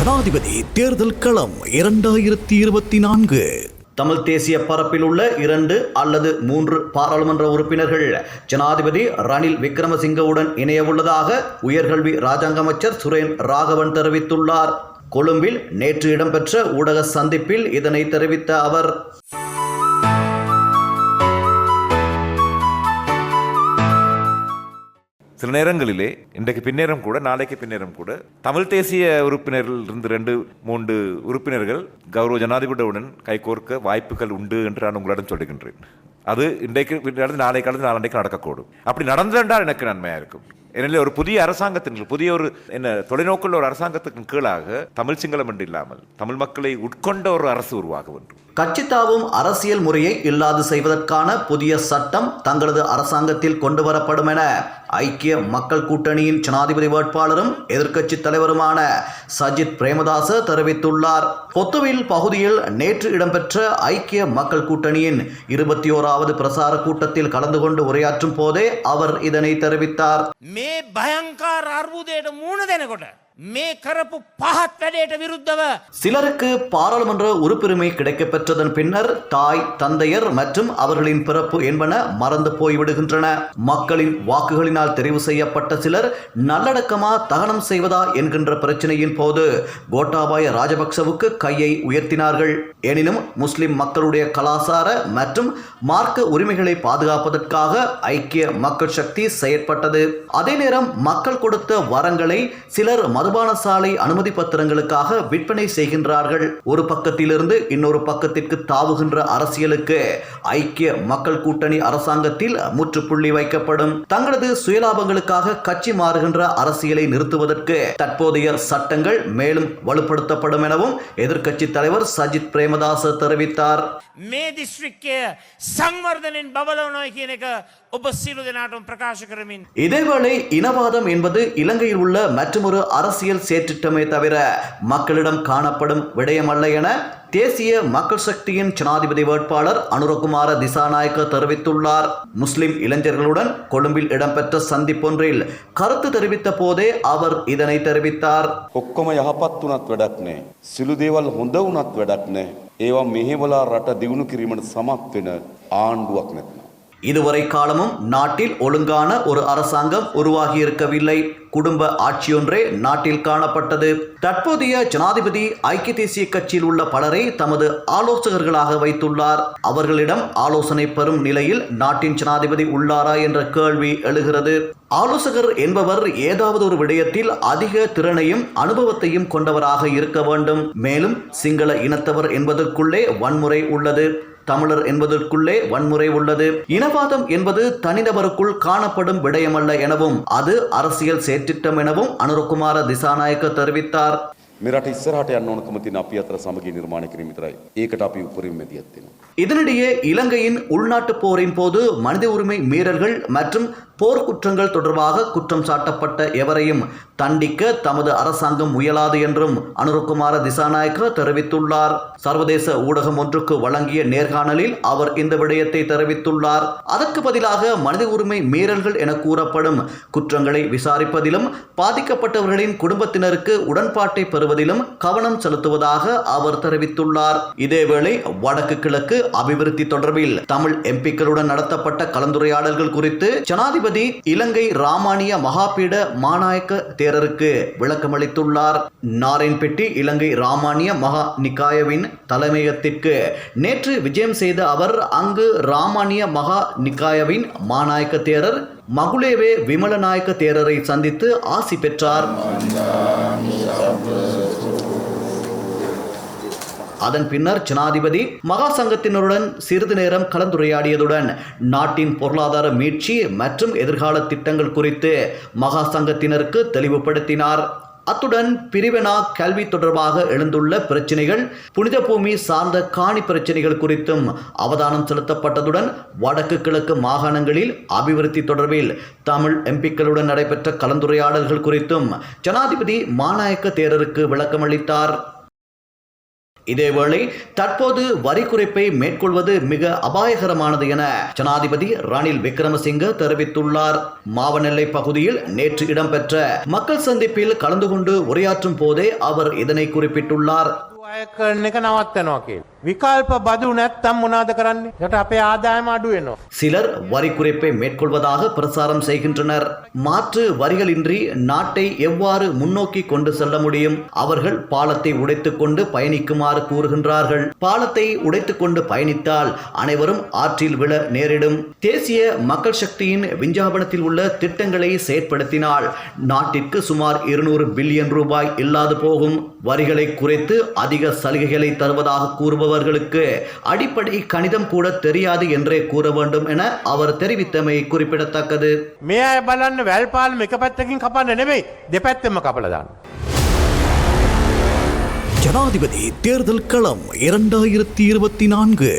ஜனாதிபதி தேர்தல் களம் இரண்டாயிரத்தி இருபத்தி நான்கு. தமிழ் தேசிய பரப்பில் உள்ள இரண்டு அல்லது மூன்று பாராளுமன்ற உறுப்பினர்கள் ஜனாதிபதி ரணில் விக்ரமசிங்கவுடன் இணையவுள்ளதாக உயர்கல்வி ராஜாங்க அமைச்சர் சுரேன் ராகவன் தெரிவித்துள்ளார். கொழும்பில் நேற்று இடம்பெற்ற ஊடக சந்திப்பில் இதனை தெரிவித்த அவர் சில நேரங்களிலே இன்றைக்கு பின்னேரம் கூட நாளைக்கு பின்னேரம் கூட தமிழ் தேசிய உறுப்பினர்கள் இருந்து ரெண்டு மூன்று உறுப்பினர்கள் கௌரவ ஜனாதிபதியுடன் கைகோர்க்க வாய்ப்புகள் உண்டு என்று நான் உங்களிடம் சொல்லுகின்றேன். அது இன்றைக்கு நடந்து நாளை கலந்து நாளன்றைக்கு நடக்கக்கூடும். அப்படி நடந்திருந்தால் எனக்கு நன்மையாக இருக்கும். எனவே ஒரு புதிய அரசாங்கத்தின் புதிய ஒரு என்ன தொலைநோக்கில் ஒரு அரசாங்கத்துக்கு கீழாக தமிழ் சிங்களம் என்று இல்லாமல் தமிழ் மக்களை உட்கொண்ட ஒரு அரசு உருவாக வேண்டும். கட்சித்தாவும் அரசியல் முறையை இல்லாது செய்வதற்கான புதிய சட்டம் தங்களது அரசாங்கத்தில் கொண்டு வரப்படும் என ஐக்கிய மக்கள் கூட்டணியின் ஜனாதிபதி வேட்பாளரும் எதிர்க்கட்சி தலைவருமான சஜித் பிரேமதாச தெரிவித்துள்ளார். பொத்துவில் பகுதியில் நேற்று இடம்பெற்ற ஐக்கிய மக்கள் கூட்டணியின் இருபத்தி ஓராவது பிரசார கூட்டத்தில் கலந்து கொண்டு உரையாற்றும் போதே அவர் இதனை தெரிவித்தார். මේ භයංකාර අර්බුදයට මුණ දෙනකොට මේ කරපු පහත් වැඩයට විරුද්ධව சிலருக்கு பாராளுமன்ற உறுப்புரிமை கிடைக்கப்பெற்றதன் பின்னர் தாய் தந்தையர் மற்றும் அவர்களின் பிறப்பு என்பன மறந்து போய்விடுகின்றன மக்களின் வாக்குகளினால் தெரிவு செய்யப்பட்ட சிலர் நல்லடக்கமா தகனம் செய்வதா என்கின்ற பிரச்சனையின் போது கோட்டாபாய ராஜபக்சவுக்கு கையை உயர்த்தினார்கள் எனினும் முஸ்லிம் மக்களுடைய கலாசார மற்றும் மார்க்க உரிமைகளை பாதுகாப்பதற்காக ஐக்கிய மக்கள் சக்தி செயற்பட்டது அதே நேரம் மக்கள் கொடுத்த வரங்களை சிலர் மதுபான சாலை அனுமதி பத்திரங்களுக்காக விற்பனை செய்கின்றார்கள் ஒரு பக்கத்திலிருந்து இன்னொரு பக்கத்திற்கு தாவுகின்ற அரசியலுக்கு ஐக்கிய மக்கள் கூட்டணி அரசாங்கத்தில் முற்றுப்புள்ளி வைக்கப்படும் தங்களது சுயலாபங்களுக்காக கட்சி மாறுகின்ற அரசியலை நிறுத்துவதற்கு தற்போதைய சட்டங்கள் மேலும் வலுப்படுத்தப்படும் எனவும் எதிர்க்கட்சி தலைவர் சஜித் பிரேமதாச தெரிவித்தார் මේ දිස්ත්‍රික්කය සංවර්ධනෙන් බවලවනොය කියන එක ඔබ සිරු දෙනාටම ප්‍රකාශ කරමින්. இதேவேளை இனவாதம் என்பது இலங்கையில் உள்ள மற்றொரு அரசியல் சேற்றிட்டமே தவிர மக்களிடம் காணப்படும் விடயமல்ல என தேசிய மக்கள் சக்தியின் ஜனாதிபதி வேட்பாளர் அனுரகுமார திசாநாயக்க தெரிவித்துள்ளார் முஸ்லிம் இளைஞர்களுடன் கொழும்பில் இடம்பெற்ற சந்திப்பொன்றில் கருத்து தெரிவித்த போதே அவர் இதனை தெரிவித்தார் ඔක්කොම යහපත් වනත් වැඩක් නෑ. සිළු දේවල් හොඳ වනත් වැඩක් නෑ. ඒවා මෙහෙවලා රට දියුණු කිරීමට සමත් වෙන ආණ්ඩුවක් නැත්නම්. இதுவரை காலமும் நாட்டில் ஒழுங்கான ஒரு அரசாங்கம் உருவாகி இருக்கவில்லை குடும்ப ஆட்சியொன்றே நாட்டில் காணப்பட்டது. தற்போதைய ஜனாதிபதி ஐக்கிய தேசிய கட்சியில் உள்ள பலரை தமது ஆலோசகர்களாக வைத்துள்ளார். அவர்களிடம் ஆலோசனை பெறும் நிலையில் நாட்டின் ஜனாதிபதி உள்ளாரா என்ற கேள்வி எழுகிறது. ஆலோசகர் என்பவர் ஏதாவது ஒரு விடயத்தில் அதிக திறனையும் அனுபவத்தையும் கொண்டவராக இருக்க வேண்டும். மேலும் சிங்கள இனத்தவர் என்பதற்குள்ளே வன்முறை உள்ளது. தமிழர் என்பதற்குள்ளே வன்முறை உள்ளது இனவாதம் என்பது தனிநபருக்குள் காணப்படும் விடயமல்ல எனவும் அது அரசியல் சேற்றிட்டம் எனவும் அனுரகுமார திசாநாயக்க தெரிவித்தார் මේ රට ඉස්සරහට යන්න ඕනකම තියෙන අපි අතර සමගිය නිර්මාණය කිරීම විතරයි. ඒකට අපි උපරිම මැදිහත් වෙනවා. இதனிடையே இலங்கையின் உள்நாட்டு போரின் போது மனித உரிமை மீறல்கள் மற்றும் போர்க்குற்றங்கள் தொடர்பாக குற்றம் சாட்டப்பட்ட எவரையும் தண்டிக்க தமது அரசாங்கம் முயலாது என்றும் அனுருகுமார திசாநாயக்க தெரிவித்துள்ளார். சர்வதேச ஊடகம் ஒன்றுக்கு வழங்கிய நேர்காணலில் அவர் இந்த விடயத்தை தெரிவித்துள்ளார். அதற்கு பதிலாக மனித உரிமை மீறல்கள் என கூறப்படும் குற்றங்களை விசாரிப்பதிலும் பாதிக்கப்பட்டவர்களின் குடும்பத்தினருக்கு உடன்பாட்டை பெறுவதிலும் கவனம் செலுத்துவதாக அவர் தெரிவித்துள்ளார். இதேவேளை வடக்கு கிழக்கு அபிவிருத்தி தொடர்பில் தமிழ் எம்பிக்களுடன் நடத்தப்பட்ட கலந்துரையாடல்கள் குறித்து ஜனாதிபதி இலங்கை ராமானிய மகாபீட மாநாயக்க தேரருக்கு விளக்கமளித்துள்ளார். நாராயண்பெட்டி இலங்கை ராமானிய மகா நிகாயவின் தலைமையகத்திற்கு நேற்று விஜயம் செய்த அவர் அங்கு ராமானிய மகா நிகாயவின் மாநாயக்க தேரர் மகுலேவே விமலநாயக்க தேரரை சந்தித்து ஆசி பெற்றார். அதன் பின்னர் ஜனாதிபதி மகா சங்கத்தினருடன் சிறிது நேரம் கலந்துரையாடியதுடன் நாட்டின் பொருளாதார மீட்சி மற்றும் எதிர்கால திட்டங்கள் குறித்து மகா சங்கத்தினருக்கு தெளிவுபடுத்தினார். அத்துடன் பிரிவினா கல்வி தொடர்பாக எழுந்துள்ள பிரச்சனைகள் புனித பூமி சார்ந்த காணி பிரச்சனைகள் குறித்தும் அவதானம் செலுத்தப்பட்டதுடன் வடக்கு கிழக்கு மாகாணங்களில் அபிவிருத்தி தொடர்பில் தமிழ் எம்பிக்களுடன் நடைபெற்ற கலந்துரையாடல்கள் குறித்தும் ஜனாதிபதி மாநாயக்க தேரருக்கு விளக்கமளித்தார். இதேவேளை தற்போது வரி குறைப்பை மேற்கொள்வது மிக அபாயகரமானது என ஜனாதிபதி ரணில் விக்ரமசிங்க தெரிவித்துள்ளார். மாவனெல்லை பகுதியில் நேற்று இடம்பெற்ற மக்கள் சந்திப்பில் கலந்து கொண்டு உரையாற்றும் போதே அவர் இதனை குறிப்பிட்டுள்ளார். අය කරන එක නවත්තනවා කිය. විකල්ප බදු නැත්තම් මොනාද කරන්නේ යට අපේ ආදායම අඩුවෙනවා. சிலர் வரி குறைப்பை மேற்கொள்வதாக பிரசாரம் செய்கின்றனர் மாற்று வரிகளின்றி நாட்டை எவ்வாறு முன்னோக்கி கொண்டு செல்ல முடியும் அவர்கள் பாலத்தை உடைத்துக் கொண்டு பயணிக்குமாறு கூறுகின்றார்கள் பாலத்தை உடைத்துக் கொண்டு பயணித்தால் அனைவரும் ஆற்றில் விழ நேரிடும் தேசிய மக்கள் சக்தியின் விஞ்ஞாபனத்தில் உள்ள திட்டங்களை செயற்படுத்தினால் நாட்டிற்கு சுமார் இருநூறு பில்லியன் ரூபாய் இல்லாது போகும் வரிகளை குறைத்து அதிக சலுகைகளை தருவதாக கூறுபவர்களுக்கு அடிப்படை கணிதம் கூட தெரியாது என்றே கூற வேண்டும் என அவர் தெரிவித்தமை குறிப்பிடத்தக்கது මේ අය බලන්න වැල්පාල්ම එක පැත්තකින් කපන්න නෙවෙයි දෙපැත්තෙම කපලදාන්න. ஜனாதிபதி தேர்தல் களம் இரண்டாயிரத்தி இருபத்தி நான்கு